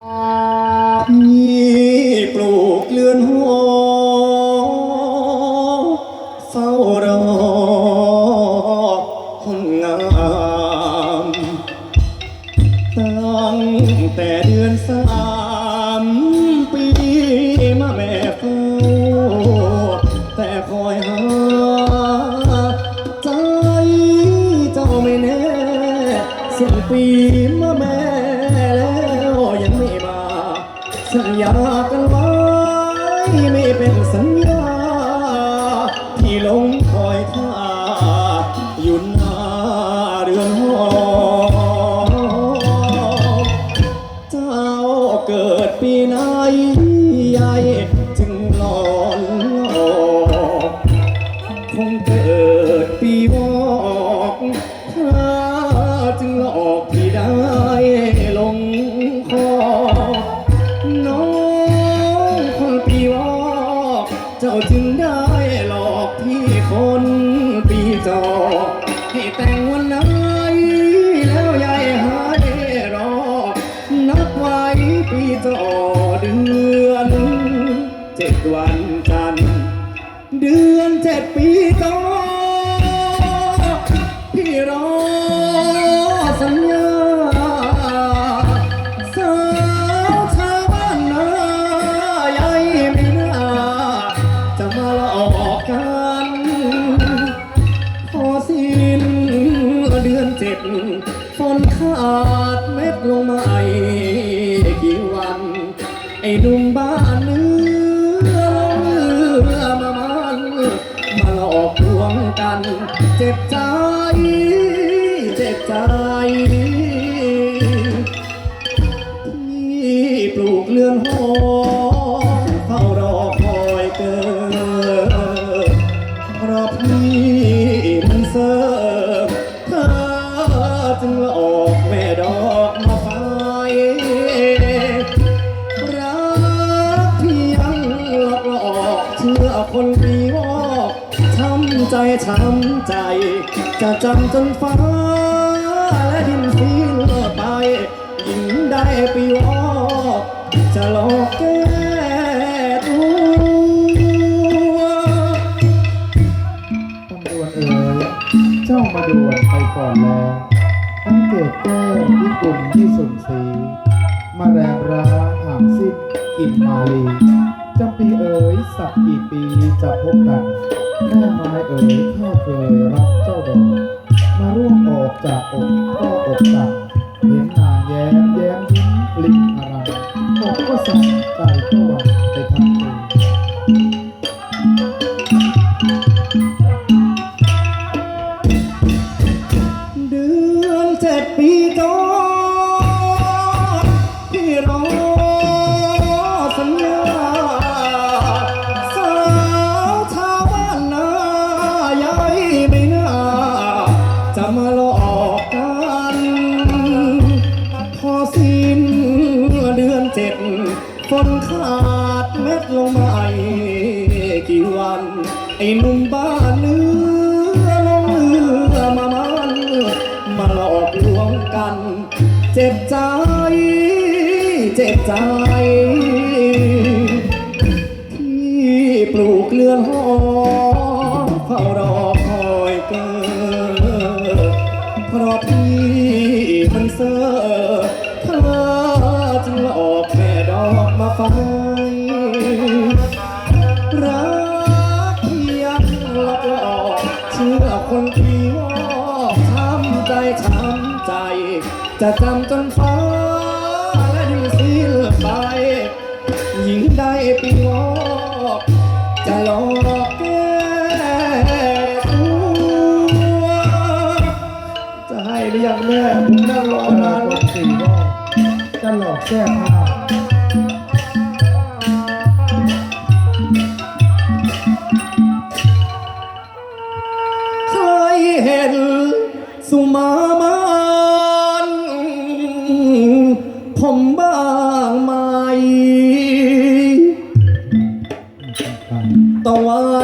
พี่ปลูกเลือนหอเฝ้ารอห้องงาม สัญญากันไว้ไม่เป็นสัญญา ที่ลงคอยท่าอยู่หน้าเรือนหอเจ้าเกิดปีไหนใหญ่จึงหลอนหลอกคงเจึงได้ ดเม็ดลงมาไอ้กี่วัน ไอ้นุ่มบ้านเนื้อเรือมามันมาหลอกลวงกัน เจ็บใจ เจ็บใจที่ปลูกเรือนหอ ช้ำใจ จะจำจนฟ้า และดินสิ้นไปยิ่งได้ไปวอกจะหลอกแก้ตัวตำรวจเอ๋ยเจ้ามาด่วนไปก่อนแล้ว ทั้งเกตแก้วที่กลุ่มที่สุนทรีมาแรงร้าห่างสิ้นกินมาลีจำปีเอ๋ยสักกี่ปีจะพบกัน แม่ไม้เอ๋ยข้าเคยรับเจ้าดอกมาร่วงออกจากอกก็อกจาก มาหลอกกันพอสิ้นเดือนเจ็ดฝนขาดเม็ดลงมาไม่กี่วัน ไอ้หนุ่มบ้านเนื้อลงเรือมามันมาหลอกลวงกัน เจ็บใจ เจ็บใจ ที่ปลูกเรือนหอ ราะพี่มันเซอร์เธอจึงหลอกแม่ดอกมาไฟรักเพียงหลอกหลอกเชื่อคนที่วอกช้ำใจช้ำใจ จะจำจนฟ้าและดินสิ้นไปยิ่งได้ปีวอกจะหลอก แม่ผมนั่งรอตลนาอนวันสี่รอบจะหลอกแก้ผ้าเคยเห็นสุมามานผมบ้างไหมตะวัน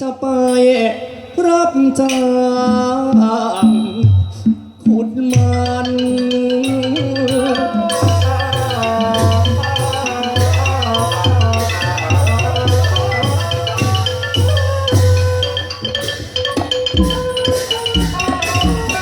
จะไปรับจ้างขุดไม้